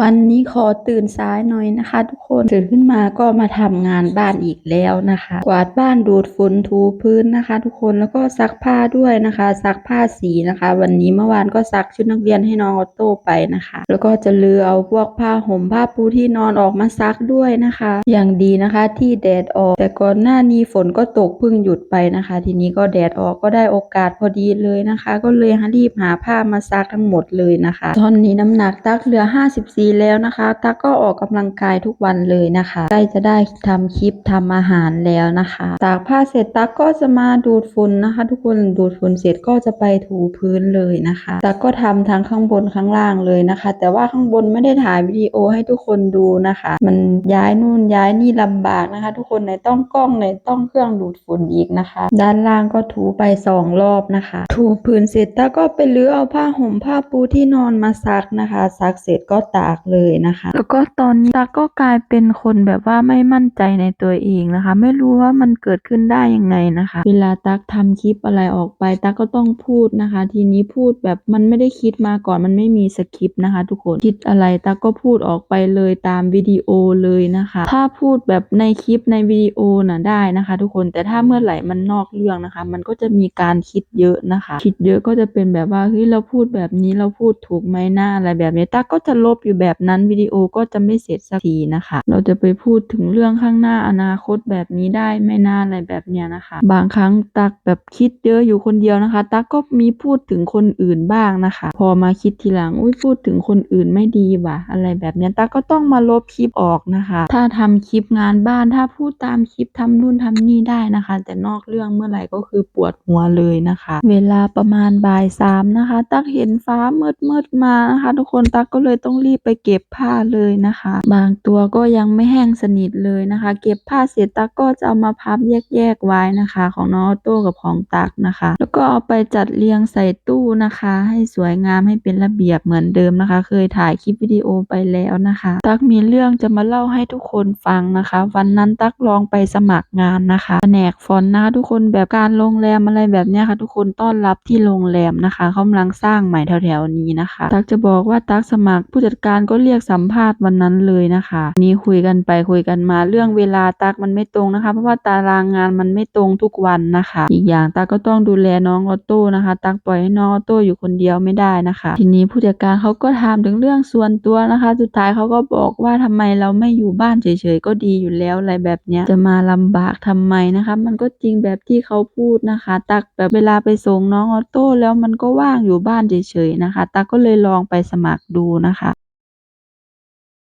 วันนี้ขอตื่นสายหน่อยนะคะ ทุกคนตื่นขึ้นมาก็มาทำงานบ้านอีกแล้วนะคะ กวาดบ้านดูดฝุ่นถูพื้นนะคะ ทุกคนแล้วก็ซักผ้าด้วยนะคะ ซักผ้าสีนะคะ วันนี้เมื่อวานก็ซักชุดนักเรียนให้น้องออโต้ไปนะคะ แล้วก็จะลือเอาพวกผ้าห่มผ้าปูที่นอนออกมาซักด้วยนะคะ อย่างดีนะคะที่แดดออก แต่ก่อนหน้านี้ฝนก็ตกเพิ่งหยุดไปนะคะ ทีนี้ก็แดดออกก็ได้โอกาสพอดีเลยนะคะ ก็เลยรีบหาผ้ามาซักทั้งหมดเลยนะคะ ตอนนี้น้ำหนักตักเหลือ54ีแล้วนะคะตักก็ออกกำลังกายทุกวันเลยนะคะ ใกล้จะได้ทำคลิปทำอาหารแล้วนะคะตากผ้าเสร็จตักก็จะมาดูดฝุ่นนะคะ ทุกคนดูดฝุ่นเสร็จก็จะไปถูพื้นเลยนะคะตักก็ทำทั้งข้างบนข้างล่างเลยนะคะ แต่ว่าข้างบนไม่ได้ถ่ายวิดีโอให้ทุกคนดูนะคะ มันย้ายนู่นย้ายนี่ลำบากนะคะ ทุกคนไหนต้องกล้องไหนต้องเครื่องดูดฝุ่นอีกนะคะ ด้านล่างก็ถูไปสองรอบนะคะ ถูพื้นเสร็จตักก็ไปรื้อเอาผ้าห่มผ้าปูที่นอนมาซักนะคะ ซักเสร็จก็ตากเลยนะคะ แล้วก็ตอนนี้ตักก็กลายเป็นคนแบบว่าไม่มั่นใจในตัวเองนะคะ ไม่รู้ว่ามันเกิดขึ้นได้ยังไงนะคะ เวลาตักทำคลิปอะไรออกไปตักก็ต้องพูดนะคะ ทีนี้พูดแบบมันไม่ได้คิดมาก่อนมันไม่มีสคริปต์นะคะ ทุกคนคิดอะไรตักก็พูดออกไปเลยตามวิดีโอเลยนะคะ ถ้าพูดแบบในคลิปในวิดีโอน่ะได้นะคะ ทุกคนแต่ถ้าเมื่อไหร่มันนอกเรื่องนะคะ มันก็จะมีการคิดเยอะนะคะ คิดเยอะก็จะเป็นแบบว่าเฮ้ยเราพูดแบบนี้เราพูดถูกไหมหน้าอะไรแบบนี้ตักก็จะลบอยู่แบบนั้นวิดีโอก็จะไม่เสร็จสักทีนะคะ เราจะไปพูดถึงเรื่องข้างหน้าอนาคตแบบนี้ได้ไม่น่าอะไรแบบเนี้ยนะคะ บางครั้งตักแบบคิดเยอะอยู่คนเดียวนะคะ ตักก็มีพูดถึงคนอื่นบ้างนะคะ พอมาคิดทีหลังอุ้ยพูดถึงคนอื่นไม่ดีว่ะ อะไรแบบเนี้ยตักก็ต้องมาลบคลิปออกนะคะ ถ้าทำคลิปงานบ้านถ้าพูดตามคลิปทำนู่นทำนี่ได้นะคะ แต่นอกเรื่องเมื่อไหร่ก็คือปวดหัวเลยนะคะ เวลาประมาณบ่ายสามนะคะ ตักเห็นฟ้ามืดมืดมานะคะ ทุกคนตักก็เลยต้องรีบไปเก็บผ้าเลยนะคะ บางตัวก็ยังไม่แห้งสนิทเลยนะคะ เก็บผ้าเสร็จตักก็จะเอามาพับแยกๆไว้นะคะ ของน้องออโต้กับของตักนะคะ แล้วก็เอาไปจัดเรียงใส่ตู้นะคะ ให้สวยงามให้เป็นระเบียบเหมือนเดิมนะคะ เคยถ่ายคลิปวิดีโอไปแล้วนะคะ ตักมีเรื่องจะมาเล่าให้ทุกคนฟังนะคะ วันนั้นตักลองไปสมัครงานนะคะแผนกฟอนต์นะคะทุกคนแบบการโรงแรมอะไรแบบเนี้ยค่ะ ทุกคนต้อนรับที่โรงแรมนะคะเขากำลังสร้างใหม่แถวๆนี้นะคะ ตักจะบอกว่าตักสมัครผู้จัดการก็เรียกสัมภาษณ์วันนั้นเลยนะคะ นี่คุยกันไปคุยกันมาเรื่องเวลาตักมันไม่ตรงนะคะ เพราะว่าตารางงานมันไม่ตรงทุกวันนะคะ อีกอย่างตักก็ต้องดูแลน้องออโต้นะคะ ตักปล่อยให้น้องออโต้อยู่คนเดียวไม่ได้นะคะ ทีนี้ผู้จัดการเขาก็ถามถึงเรื่องส่วนตัวนะคะ สุดท้ายเขาก็บอกว่าทำไมเราไม่อยู่บ้านเฉยๆก็ดีอยู่แล้วอะไรแบบเนี้ยจะมาลำบากทำไมนะคะ มันก็จริงแบบที่เขาพูดนะคะ ตักแบบเวลาไปส่งน้องออโต้แล้วมันก็ว่างอยู่บ้านเฉยๆนะคะ ตักก็เลยลองไปสมัครดูนะคะ